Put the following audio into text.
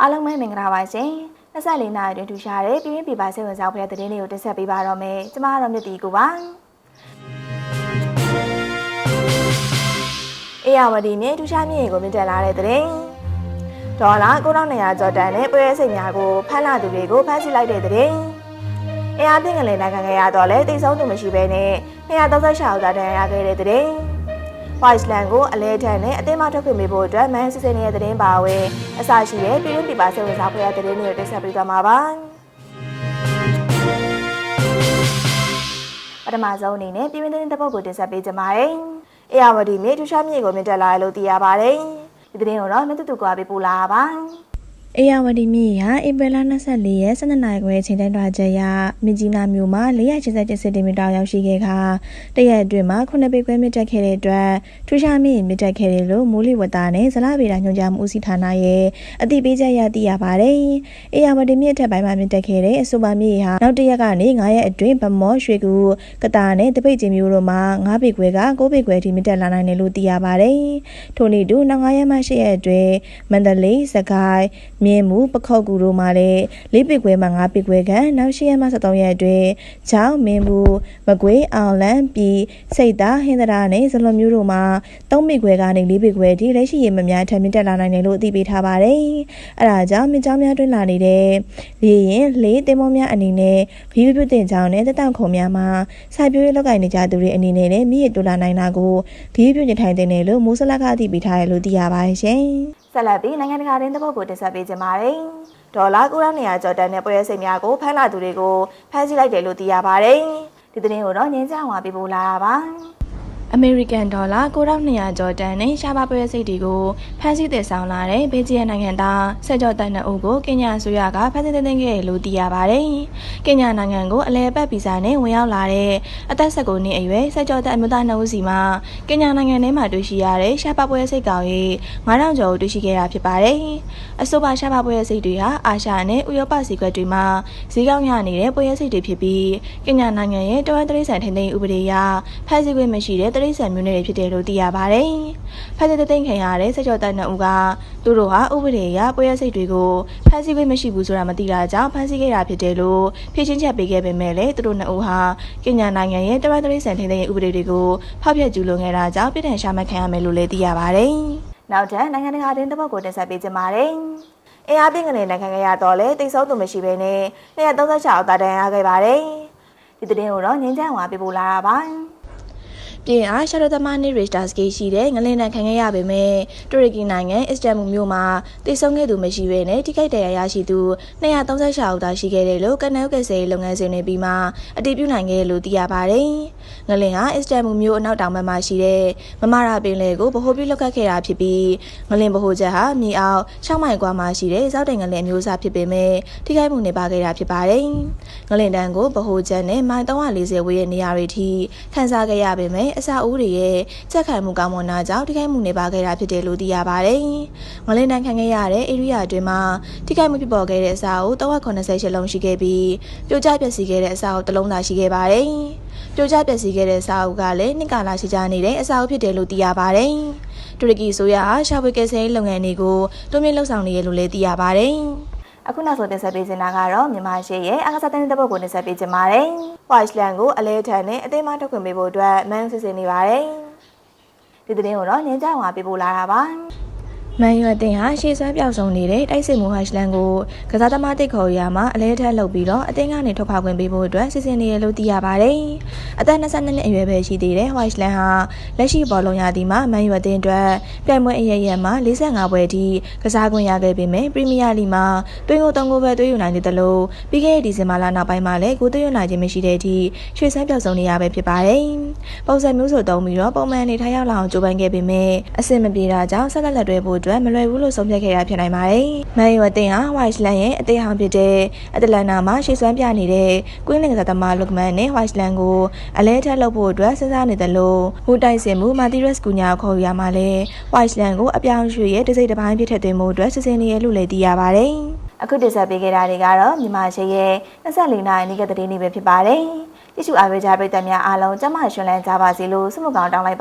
အားလုံးပဲမင်္ဂလာပါရှင်24နာရီတွင်ထူရှားတဲ့ပြည်တွင်းပြည်ပစိတ်ဝင်စားဖွယ်တဲ့သတင်းတွေကိုတင်ဆက်ပေးပါတော့မယ်ကျွန်မကတော့မြတ်တီကိုပါအေယာဝတီနဲ့ထူရှားမြေကိုမြင့်တက်လာတဲ့သတင်းဒေါ်လာ9200ကျော်တန်နဲ့ပွဲစိတ်များကိုဖမ်းလာသူတွေကိုဖမ်းဆီးလိုက်တဲ့သတင်းအင်အားပြင်းကလေးနိုင်ငံကရတော့လဲတိတ်ဆုံးသူမရှိဘဲနဲ့236အောက်သားတန်ရခဲ့တဲ့သတင်း Whiteland ကိုအလဲထန်နဲ့အသိမထုတ်ခွင့်ပေးဖို့အတွက်မန်စစ်စင်ရဲ့သတင်းပါဝင်အစရှိတဲ့ပြည်တွင်းပြည်ပစိတ်ဝင်စားဖွယ်တဲ့သတင်းတွေကိုတင်ဆက်ပေးသွားမှာပါပထမဆုံးအနေနဲ့ပြည်တွင်းသတင်းတစ်ပုဒ်ကိုတင်ဆက်ပေးကြပါမယ်။အေယာဝတီမြေထူရှားမြေကိုမြင့်တက်လာတယ်လို့သိရပါတယ်။ဒီသတင်းကိုတော့မြတ်တူတူကပေးပို့လာပါပါ။ အေယာဝတီမြစ်ရာဧပြီလ24ရက်12နိုင်ခွဲချိန်တိုင်းတွာချက်ရမြကြီးနားမြို့မှာ487စင်တီမီတာရောက်ရှိခဲ့ခါတရက်အတွင်းမှာ9ပေခွဲမြင့်တက်ခဲ့တဲ့အတွက်ထူးခြားမြင့်မြင့်တက်ခဲ့တယ်လို့မိုးလေဝသနဲ့ဇလဗေဒညွှန်ကြားမှုဦးစီးဌာနရဲ့အသိပေးချက်ရသိရပါတယ်။အေယာဝတီမြစ်ထက်ပိုင်းမှာမြင့်တက်ခဲ့တဲ့အဆိုပါမြစ်ဟာနောက်တစ်ရက်ကနေ9ရက်အတွင်းဗမောရွှေကူကတာနဲ့တပိတ်ကျင်းမျိုးတို့မှာ9ပေခွဲက9ပေခွဲထိမြင့်တက်လာနိုင်တယ်လို့သိရပါတယ်။ထို့နည်းတူနောက်9ရက်မှ10ရက်အတွင်းမန္တလေးစကိုင်းမြင်းမှုပခောက်ကူတို့မှာလည်း၄ပိကွဲမှ၅ပိကွဲခန့်နောက်၈ရက်မှ73ရက်အတွင်းချောင်းမင်းဘူးမကွေးအောင်လန်းပြည်စိတ်သားဟင်းသရာနဲ့ဇလွန်မျိုးတို့မှာ၃ပိကွဲကနေ၄ပိကွဲထိလက်ရှိရေမများထပ်မြင့်တက်လာနိုင်တယ်လို့အသိပေးထားပါတယ်။အဲဒါကြောင့်မြင်းချောင်းများတွင်းလာနေတဲ့လေရင်လေးတင်မောများအနေနဲ့ခရီးပြုတင်ချောင်းနဲ့တက်တောင်ခုံများမှာစိုက်ပျိုးရေးလုပ်ကိုင်နေကြသူတွေအနေနဲ့လည်းမြည့်ရတူလာနိုင်တာကိုခရီးပြုနေထိုင်တဲ့နယ်လို့မိုးစလကအသိပေးထားရလို့သိရပါတယ်ရှင်။ ဆက်လက်ပြီးနိုင်ငံတကာသတင်းတစ်ပုဒ်ကိုတင်ဆက်ပေးကြပါမယ်။ဒေါ်လာ900ကျော်တန်တဲ့ပွဲစိတ်များကိုဖမ်းလာသူတွေကိုဖမ်းဆီးလိုက်တယ်လို့သိရပါတယ်။ဒီသတင်းကိုတော့ငင်းကြအောင်ပါပြပို့လာတာပါ။ အမေရိကန်ဒေါ်လာ9200ကျော်တန်နဲ့ရှားပါပွဲစိတ်တွေကိုဖမ်းဆီးသည်ဆောင်လာတဲ့ဘေဂျီယန်နိုင်ငံသားဆက်ကျော်တန်အုပ်ကိုကင်ညာအစိုးရကဖမ်းဆီးသိမ်းခဲ့တယ်လို့သိရပါတယ်။ကင်ညာနိုင်ငံကိုအလဲအပတ်ဗီဇာနဲ့ဝင်ရောက်လာတဲ့အသက်19နှစ်အရွယ်ဆက်ကျော်တန်အမျိုးသားနှုတ်စီမှာကင်ညာနိုင်ငံထဲမှာတွေ့ရှိရတဲ့ရှားပါပွဲစိတ်ကောင်ရေ9000ကျော်ကိုတွေ့ရှိခဲ့တာဖြစ်ပါတယ်။အဆိုပါရှားပါပွဲစိတ်တွေဟာအာရှနဲ့ဥရောပစီကွက်တွေမှာဈေးကောင်းရနေတဲ့ပွဲစိတ်တွေဖြစ်ပြီးကင်ညာနိုင်ငံရဲ့တော်ရန်တရိษံထိန်းသိမ်းဥပဒေအရဖမ်းဆီးခွင့်မရှိတဲ့တရိษံမျိုးနွယ်တွေဖြစ်တယ်လို့သိရပါတယ်။ဖမ်းဆီးသိမ်းခံရတဲ့ဆက်ကျော်တန်နှုတ်ကသူတို့ဟာဥပဒေအရပွဲစိတ်တွေကိုဖမ်းဆီးခွင့်မရှိဘူးဆိုတာမသိတာကြောင့်ဖမ်းဆီးခဲ့တာဖြစ်တယ်လို့ဖြေရှင်းချက်ပေးခဲ့ပေမဲ့လည်းသူတို့နှစ်ဦးဟာကင်ညာနိုင်ငံရဲ့တော်ရန်တရိษံထိန်းသိမ်းဥပဒေတွေကိုဖောက်ဖျက်ကျူးလွန်ခဲ့တာကြောင့်ပြည်ထန်ရှာမှတ်ခံရမယ်လို့လည်းသိရပါတယ်။နောက်ထပ်နိုင်ငံတကာသတင်းတစ်ပုဒ်ကိုတင်ဆက်ပေးကြပါမယ်။အင်အားပြင်းကနေနိုင်ငံကရတော့လဲတိတ်ဆုံးသူမရှိဘဲနဲ့236အောက်သားတန်းရခဲ့ပါတယ်။ဒီသတင်းကိုတော့ငင်းကြအောင်ပြပို့လာတာပါ။ ပြင်အားရှာရသမနီရစ်တာစကီရှိတဲ့ငလင်းနဲ့ခံခဲ့ရပေမဲ့တူရကီနိုင်ငံအစ္စတန်ဘူလ်မြို့မှာတည်ဆုံခဲ့သူမရှိဘဲနဲ့ထိခိုက်ဒဏ်ရာရရှိသူ236ဦးသာရှိခဲ့တယ်လို့ကန်နယ်ကဆယ်လုပ်ငန်းစဉ်တွေပြီးမှအတည်ပြုနိုင်ခဲ့လို့သိရပါတယ်။ငလင်းဟာအစ္စတန်ဘူလ်မြို့အနောက်တောင်ဘက်မှာရှိတဲ့မမရာပင်လယ်ကိုဗဟိုပြုလုပ်ခတ်ခဲ့တာဖြစ်ပြီးငလင်းဗဟိုချက်ဟာမြေအောက်6မိုင်ကွာမှာရှိတဲ့ဇောက်တိုင်ငလင်းအမျိုးအစားဖြစ်ပေမဲ့ထိခိုက်မှုနေပါခဲ့တာဖြစ်ပါတယ်။ငလင်းတန်းကိုဗဟိုချက်နဲ့မိုင်340ဝေးတဲ့နေရာတွေထိခန်းစားခဲ့ရပေမဲ့အစာအိုးတွေရဲ့ချက်ခံမှုကောင်းမွန်တာကြောင့်ထိခိုက်မှုနေပါခဲ့တာဖြစ်တယ်လို့သိရပါတယ်။ငလင်းတန်းခံခဲ့ရတဲ့ဧရိယာအတွင်းမှာထိခိုက်မှုဖြစ်ပေါ်ခဲ့တဲ့အစာအိုး380လုံးရှိခဲ့ပြီးပြိုကျပျက်စီးခဲ့တဲ့အစာအိုးတစ်လုံးသာရှိခဲ့ပါတယ်။ပြိုကျပျက်စီးခဲ့တဲ့အစာအိုးကလည်းနှစ်ကာလရှိကြနေတဲ့အစာအိုးဖြစ်တယ်လို့သိရပါတယ်။တူရကီအစိုးရဟာရှာဖွေကယ်ဆယ်ရေးလုပ်ငန်းတွေကိုတွန်းမြင့်လှုပ်ဆောင်နေရလို့လည်းသိရပါတယ်။ အခုနောက်ဆုံးတင်ဆက်ပေးချင်တာကတော့မြန်မာရှေ့ရဲ့အားကစားတဲ့တဲ့ဘုတ်ကိုတင်ဆက်ပေးချင်ပါတယ်။ Whiteland ကိုအလဲထန်နဲ့အသိမထုတ်ခွင့်ပေးဖို့အတွက်မန်စစ်စင်နေပါတယ်။ဒီသတင်းကိုတော့ညင်ကြောင်ပါပေးပို့လာတာပါ။ မန်ယူအသင်းဟာရှေ့ဆွဲပြောက်ဆုံးနေတဲ့တိုက်စစ်မှုဟတ်လန်ကိုကစားသမားတစ်ခေါ်ရာမှာအလဲထက်လုပ်ပြီးတော့အသင်းကနေထုတ်ဖောက်ခွင့်ပေးဖို့အတွက်စီစဉ်နေရလို့သိရပါတယ်။အသက်22နှစ်အရွယ်ပဲရှိသေးတဲ့ဟိုက်လန်ဟာလက်ရှိဘောလုံးရာသီမှာမန်ယူအသင်းအတွက်ပြိုင်ပွဲအရရက်မှာ45ပွဲအထိကစားခွင့်ရခဲ့ပေမဲ့ပရီးမီးယားလိမှာတွင်းကို3ဂိုးပဲသွေးယူနိုင်တဲ့တလို့ပြီးခဲ့တဲ့ဒီဇင်ဘာလနောက်ပိုင်းမှာလည်းဂိုးသွေးယူနိုင်ခြင်းမရှိတဲ့အထိရွှေ့ဆန်းပြောက်ဆုံးနေရပဲဖြစ်ပါတယ်။ပုံစံမျိုးစုံသုံးပြီးတော့ပုံမှန်အနေထားရောက်လာအောင်ကြိုးပမ်းခဲ့ပေမဲ့အဆင်မပြေတာကြောင့်ဆက်လက်လက်တွဲဖို့အတွက်မလွယ်ဘူးလို့ဆုံးဖြတ်ခဲ့တာဖြစ်နိုင်ပါတယ်။မန်ယူအသင်းဟာဝိုက်လန်ရဲ့အသေးဟောင်းဖြစ်တဲ့အတလန်နာမှာရှေ့စွမ်းပြနေတဲ့ကွင်းလင်ကစားသမားလုကမန်နဲ့ဝိုက်လန်ကိုအလဲထက်လုပ်ဖို့အတွက်စဉ်းစားနေတယ်လို့ဟိုတိုက်စင်မှုမာတီရက်စ်ကူညာခေါ်ရမှာလဲဝိုက်လန်ကိုအပြောင်းရွှေ့ရဲ့တစိမ့်တစ်ပိုင်းဖြစ်ထည့်သွင်းမှုအတွက်စီစဉ်နေရလို့လည်းသိရပါတယ်။အခုတင်ဆက်ပေးခဲ့တာတွေကတော့မြန်မာရှေ့ရဲ့24နိုင်နီးကတဲ့နေ့ပဲဖြစ်ပါတယ်။ကြည့်ရှုအားပေးကြပရိသတ်များအားလုံးကျမရှင်လန်းကြပါစေလို့ဆုမကောင်းတောင်းလိုက်